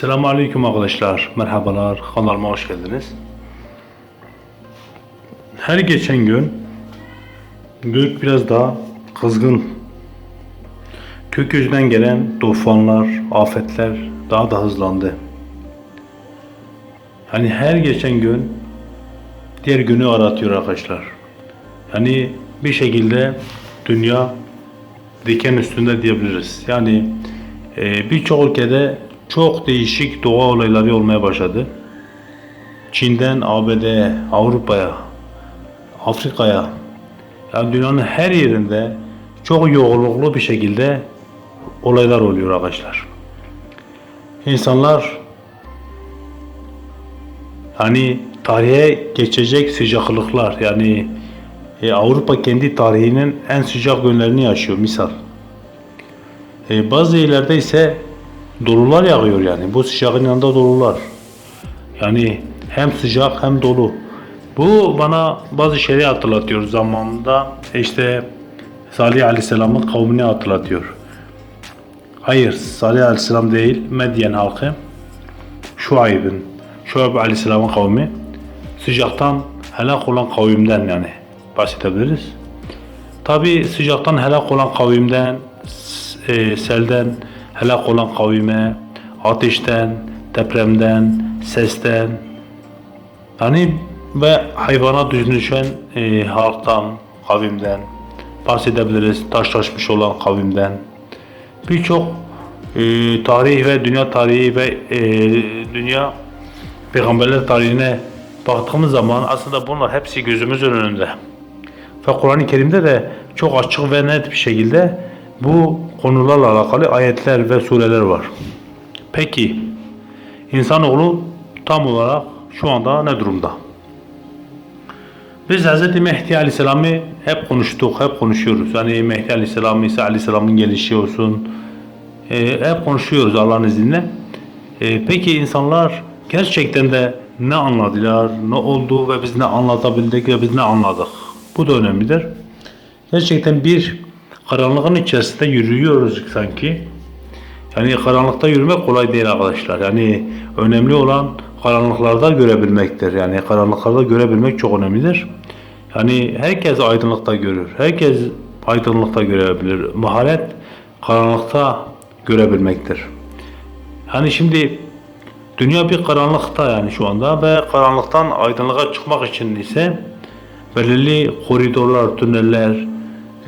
Selamun Aleyküm arkadaşlar. Merhabalar. Kanalıma hoş geldiniz. Her geçen gün gök biraz daha kızgın. Gökyüzünden gelen tufanlar, afetler daha da hızlandı. Hani her geçen gün diğer günü aratıyor arkadaşlar. Yani bir şekilde dünya diken üstünde diyebiliriz. Yani e, birçok ülkede çok değişik doğa olayları olmaya başladı. Çin'den ABD'ye, Avrupa'ya, Afrika'ya, yani dünyanın her yerinde çok yoğunluklu bir şekilde olaylar oluyor arkadaşlar. İnsanlar hani tarihe geçecek sıcaklıklar yani e, Avrupa kendi tarihinin en sıcak günlerini yaşıyor misal. E, bazı yerlerde ise dolular yağıyor yani. Bu sıcağın yanında dolular. Yani hem sıcak hem dolu. Bu bana bazı şeyleri hatırlatıyor zamanında işte Salih Aleyhisselam'ın kavmini hatırlatıyor. Hayır Salih Aleyhisselam değil Medyen halkı Şuayb'in Şuayb Aleyhisselam'ın kavmi sıcaktan helak olan kavimden yani bahsedebiliriz. Tabi sıcaktan helak olan kavimden, e, selden helak olan kavime, ateşten, depremden, sesten, yani ve hayvana dönüşen e, halktan, kavimden bahsedebiliriz. Taşlaşmış olan kavimden. Birçok e, tarih ve dünya tarihi ve e, dünya peygamberler tarihine baktığımız zaman aslında bunlar hepsi gözümüzün önünde. Ve Kur'an-ı Kerim'de de çok açık ve net bir şekilde bu konularla alakalı ayetler ve sureler var. Peki insanoğlu tam olarak şu anda ne durumda? Biz Hz. Mehdi Aleyhisselam'ı hep konuştuk, hep konuşuyoruz. Yani Mehdi Aleyhisselam, İsa Aleyhisselam'ın gelişi olsun. e, hep konuşuyoruz Allah'ın izniyle. E, peki insanlar gerçekten de ne anladılar, ne oldu ve biz ne anlatabildik ve biz ne anladık? Bu da önemlidir. Gerçekten bir karanlığın içerisinde yürüyoruz sanki. Yani karanlıkta yürümek kolay değil arkadaşlar. Yani önemli olan karanlıklarda görebilmektir. Yani karanlıklarda görebilmek çok önemlidir. Yani herkes aydınlıkta görür. Herkes aydınlıkta görebilir. Maharet karanlıkta görebilmektir. Hani şimdi dünya bir karanlıkta yani şu anda ve karanlıktan aydınlığa çıkmak için ise belirli koridorlar, tüneller,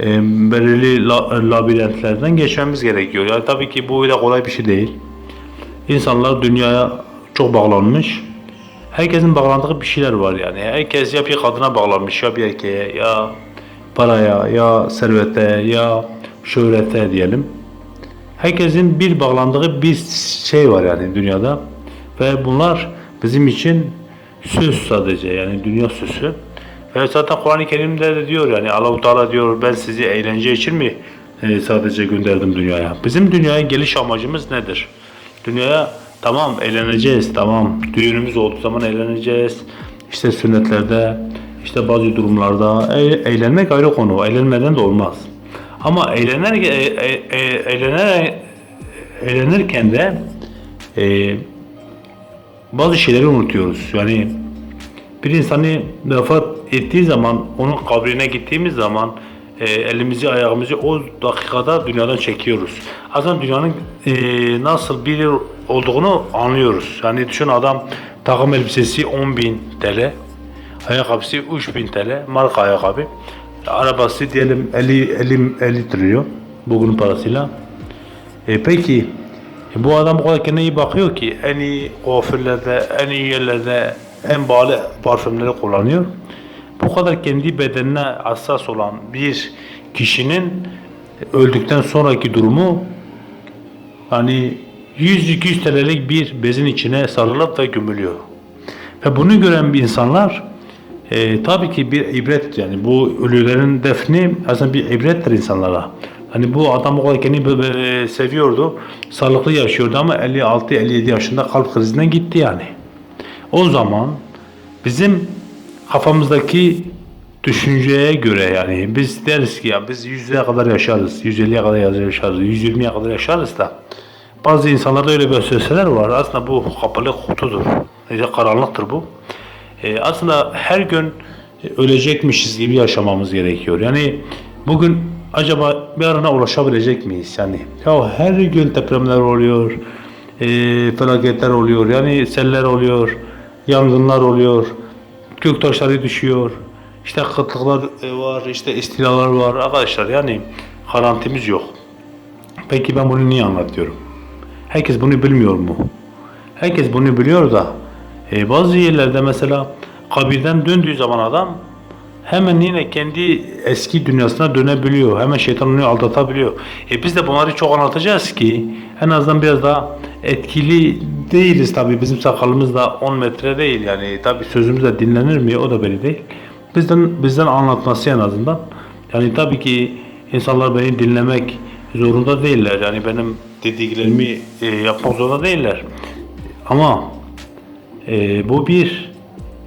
e, belirli la- labirentlerden geçmemiz gerekiyor. Yani tabii ki bu öyle kolay bir şey değil. İnsanlar dünyaya çok bağlanmış. Herkesin bağlandığı bir şeyler var yani. Herkes ya bir kadına bağlanmış ya bir erkeğe ya paraya ya servete ya şöhrete diyelim. Herkesin bir bağlandığı bir şey var yani dünyada. Ve bunlar bizim için süs sadece yani dünya süsü. Ve zaten Kur'an-ı Kerim'de de diyor yani Allahu Teala diyor ben sizi eğlence için mi e, sadece gönderdim dünyaya? Bizim dünyaya geliş amacımız nedir? Dünyaya tamam eğleneceğiz tamam düğünümüz olduğu zaman eğleneceğiz. İşte sünnetlerde işte bazı durumlarda e- eğlenmek ayrı konu. Eğlenmeden de olmaz. Ama eğlener, e- e- eğlenirken de e, bazı şeyleri unutuyoruz. Yani bir insanı vefat ettiği zaman onun kabrine gittiğimiz zaman e, elimizi ayağımızı o dakikada dünyadan çekiyoruz. Aslında dünyanın e, nasıl biri olduğunu anlıyoruz. Yani düşün adam takım elbisesi 10.000 TL, ayakkabısı 3000 TL, marka ayakkabı. Arabası diyelim 50 50 50 trilyon bugünün parasıyla. E peki e, bu adam bu kadar kendine iyi bakıyor ki en iyi kuaförlerde, en iyi yerlerde en pahalı parfümleri kullanıyor. Bu kadar kendi bedenine hassas olan bir kişinin öldükten sonraki durumu hani 100-200 TL'lik bir bezin içine sarılıp ve gömülüyor. Ve bunu gören bir insanlar e, tabii ki bir ibret yani bu ölülerin defni aslında bir ibrettir insanlara. Hani bu adam o kadar kendini seviyordu, sağlıklı yaşıyordu ama 56-57 yaşında kalp krizinden gitti yani. O zaman bizim kafamızdaki düşünceye göre yani biz deriz ki ya biz 100'e kadar yaşarız, 150'ye kadar yaşarız, 120'ye kadar yaşarız da bazı insanlarda öyle bir vesveseler var. Aslında bu kapalı kutudur. İşte karanlıktır bu. E, aslında her gün ölecekmişiz gibi yaşamamız gerekiyor. Yani bugün acaba bir arana ulaşabilecek miyiz? Yani ya her gün depremler oluyor, e, felaketler oluyor, yani seller oluyor, yangınlar oluyor, göktaşları düşüyor, işte kıtlıklar e, var, işte istilalar var arkadaşlar yani garantimiz yok. Peki ben bunu niye anlatıyorum? Herkes bunu bilmiyor mu? Herkes bunu biliyor da e, bazı yerlerde mesela kabirden döndüğü zaman adam hemen yine kendi eski dünyasına dönebiliyor. Hemen şeytan onu aldatabiliyor. E biz de bunları çok anlatacağız ki en azından biraz daha etkili değiliz tabii. Bizim sakalımız da 10 metre değil yani. Tabii sözümüz de dinlenir mi o da belli değil. Bizden bizden anlatması en azından. Yani tabii ki insanlar beni dinlemek zorunda değiller. Yani benim dediklerimi e, yapmak zorunda değiller. Ama e, bu bir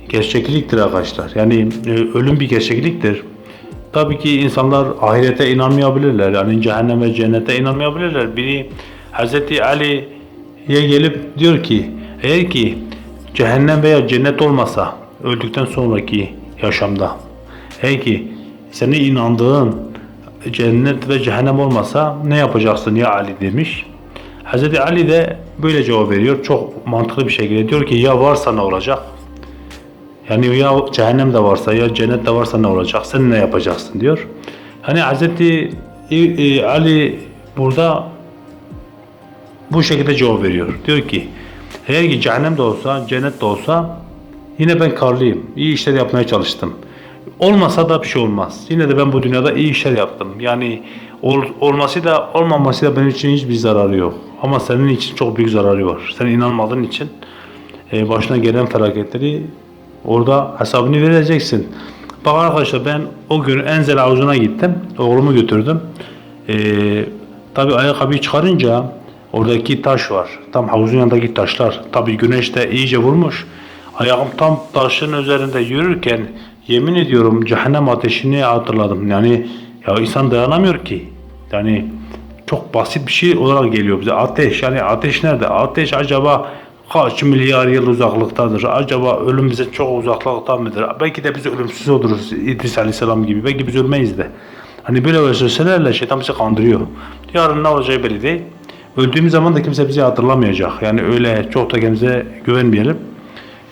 gerçekliktir arkadaşlar. Yani e, ölüm bir gerçekliktir. Tabii ki insanlar ahirete inanmayabilirler. Yani cehennem ve cennete inanmayabilirler. Biri Hz. Ali'ye gelip diyor ki eğer ki cehennem veya cennet olmasa öldükten sonraki yaşamda eğer ki senin inandığın cennet ve cehennem olmasa ne yapacaksın ya Ali demiş. Hz. Ali de böyle cevap veriyor. Çok mantıklı bir şekilde diyor ki ya varsa ne olacak? Yani ya cehennem de varsa ya cennet de varsa ne olacak? Sen ne yapacaksın diyor. Hani Hz. Ali burada bu şekilde cevap veriyor. Diyor ki eğer ki cehennem de olsa cennet de olsa yine ben karlıyım. İyi işler yapmaya çalıştım. Olmasa da bir şey olmaz. Yine de ben bu dünyada iyi işler yaptım. Yani ol, olması da olmaması da benim için hiçbir zararı yok. Ama senin için çok büyük zararı var. Sen inanmadığın için e, başına gelen felaketleri orada hesabını vereceksin. Bak arkadaşlar ben o gün Enzel havuzuna gittim. Oğlumu götürdüm. E, Tabi ayakkabıyı çıkarınca oradaki taş var. Tam havuzun yanındaki taşlar. Tabi güneş de iyice vurmuş. Ayağım tam taşın üzerinde yürürken yemin ediyorum cehennem ateşini hatırladım. Yani ya insan dayanamıyor ki. Yani çok basit bir şey olarak geliyor bize. Ateş yani ateş nerede? Ateş acaba kaç milyar yıl uzaklıktadır? Acaba ölüm bize çok uzaklıkta mıdır? Belki de biz ölümsüz oluruz İdris Aleyhisselam gibi. Belki biz ölmeyiz de. Hani böyle vesveselerle şeytan bizi kandırıyor. Yarın ne olacağı belli değil. Öldüğümüz zaman da kimse bizi hatırlamayacak. Yani öyle çok da kendimize güvenmeyelim.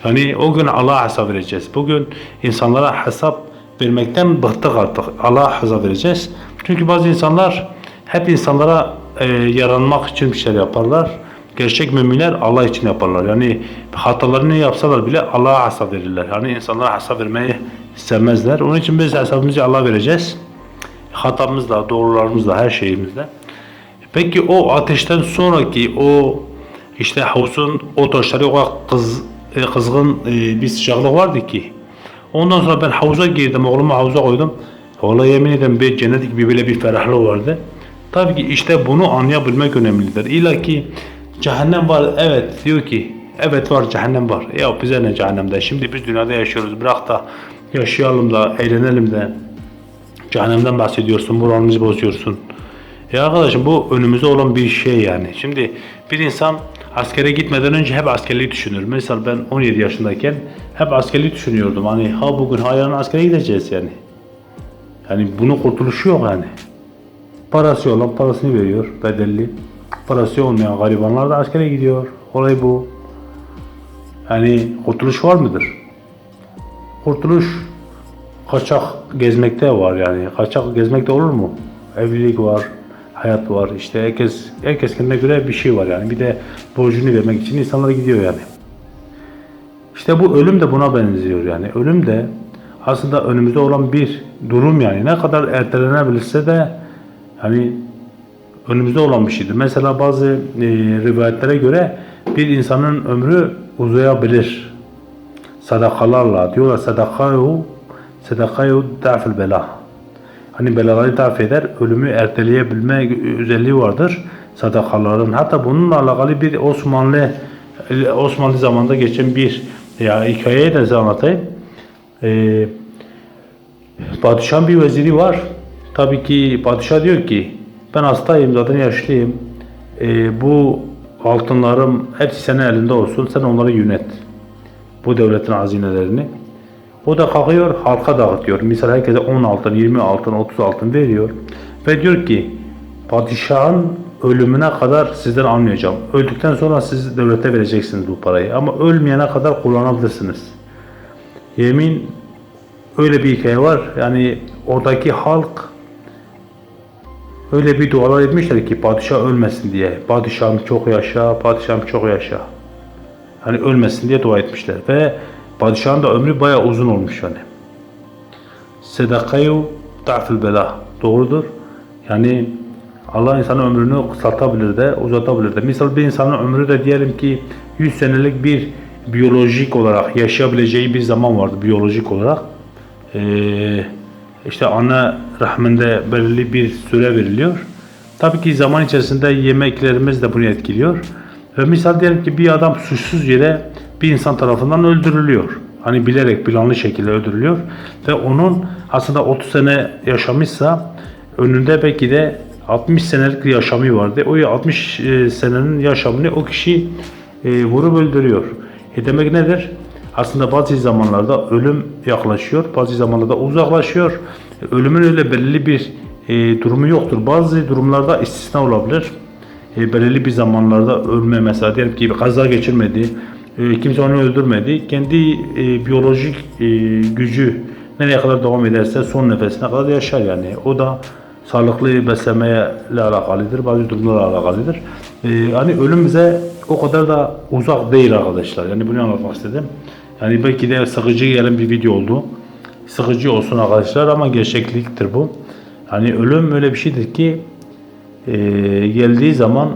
Yani o gün Allah'a hesap vereceğiz. Bugün insanlara hesap vermekten bıktık artık. Allah'a hesap vereceğiz. Çünkü bazı insanlar hep insanlara e, yaranmak için bir şeyler yaparlar. Gerçek müminler Allah için yaparlar. Yani hatalarını yapsalar bile Allah'a hesap verirler. Yani insanlara hesap vermeyi istemezler. Onun için biz hesabımızı Allah'a vereceğiz. Hatamızla, doğrularımızla, her şeyimizle. Peki o ateşten sonraki o işte havuzun o taşları o kız, e, kızgın e, bir sıcaklık vardı ki. Ondan sonra ben havuza girdim, oğlumu havuza koydum. Vallahi yemin ederim bir cennet gibi böyle bir ferahlık vardı. Tabii ki işte bunu anlayabilmek önemlidir. İlla ki cehennem var, evet diyor ki, evet var cehennem var. Ya bize ne cehennemde? Şimdi biz dünyada yaşıyoruz, bırak da yaşayalım da, eğlenelim de. Cehennemden bahsediyorsun, moralimizi bozuyorsun. Ya arkadaşım bu önümüzde olan bir şey yani. Şimdi bir insan askere gitmeden önce hep askerliği düşünür. Mesela ben 17 yaşındayken hep askerliği düşünüyordum. Hani ha bugün ha yarın askere gideceğiz yani. Yani bunun kurtuluşu yok yani. Parası olan parasını veriyor bedelli. Parası olmayan garibanlar da askere gidiyor. Olay bu. Yani kurtuluş var mıdır? Kurtuluş kaçak gezmekte var yani. Kaçak gezmekte olur mu? Evlilik var, hayat var. İşte herkes herkes kendine göre bir şey var yani. Bir de borcunu vermek için insanlar gidiyor yani. İşte bu ölüm de buna benziyor yani. Ölüm de aslında önümüzde olan bir durum yani. Ne kadar ertelenebilirse de hani önümüzde olan bir şeydir. Mesela bazı e, rivayetlere göre bir insanın ömrü uzayabilir. Sadakalarla diyorlar sadakayu sadakayu da'fil bela. Hani belaları tarif eder, ölümü erteleyebilme özelliği vardır sadakaların. Hatta bununla alakalı bir Osmanlı Osmanlı zamanında geçen bir ya hikayeyi de size anlatayım. Ee, padişahın bir veziri var. Tabii ki padişah diyor ki ben hastayım zaten yaşlıyım. Ee, bu altınlarım hepsi senin elinde olsun. Sen onları yönet. Bu devletin hazinelerini. O da kalkıyor halka dağıtıyor. Misal herkese 10 altın, 20 altın, 30 altın veriyor. Ve diyor ki padişahın ölümüne kadar sizden almayacağım. Öldükten sonra siz devlete vereceksiniz bu parayı. Ama ölmeyene kadar kullanabilirsiniz. Yemin öyle bir hikaye var. Yani oradaki halk öyle bir dualar etmişler ki padişah ölmesin diye. Padişahım çok yaşa, padişahım çok yaşa. Hani ölmesin diye dua etmişler. Ve padişahın da ömrü bayağı uzun olmuş yani. Sedakayu ta'fil bela. Doğrudur. Yani Allah insanın ömrünü kısaltabilir de, uzatabilir de. Misal bir insanın ömrü de diyelim ki 100 senelik bir biyolojik olarak yaşayabileceği bir zaman vardı biyolojik olarak. Ee, işte ana rahminde belirli bir süre veriliyor. Tabii ki zaman içerisinde yemeklerimiz de bunu etkiliyor. Ve misal diyelim ki bir adam suçsuz yere bir insan tarafından öldürülüyor. Hani bilerek planlı şekilde öldürülüyor. Ve onun aslında 30 sene yaşamışsa önünde belki de 60 senelik bir yaşamı vardı. O 60 e, senenin yaşamını o kişi e, vurup öldürüyor. E demek nedir? Aslında bazı zamanlarda ölüm yaklaşıyor, bazı zamanlarda uzaklaşıyor. Ölümün öyle belirli bir e, durumu yoktur. Bazı durumlarda istisna olabilir. E, belirli bir zamanlarda ölme mesela diyelim ki bir kaza geçirmedi, e, kimse onu öldürmedi. Kendi e, biyolojik e, gücü nereye kadar devam ederse son nefesine kadar yaşar yani. O da sağlıklı beslemeyle alakalıdır, bazı durumlarla alakalıdır. E, hani ölüm bize o kadar da uzak değil arkadaşlar. Yani bunu anlatmak istedim. Yani belki de sıkıcı gelen bir video oldu. Sıkıcı olsun arkadaşlar ama gerçekliktir bu. Hani ölüm öyle bir şeydir ki e, geldiği zaman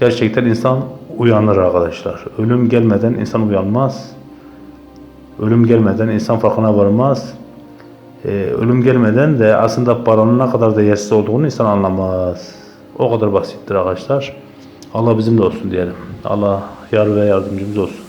gerçekten insan uyanır arkadaşlar. Ölüm gelmeden insan uyanmaz. Ölüm gelmeden insan farkına varmaz. E, ölüm gelmeden de aslında paranın ne kadar değersiz olduğunu insan anlamaz. O kadar basittir arkadaşlar. Allah bizim de olsun diyelim. Allah yar ve yardımcımız olsun.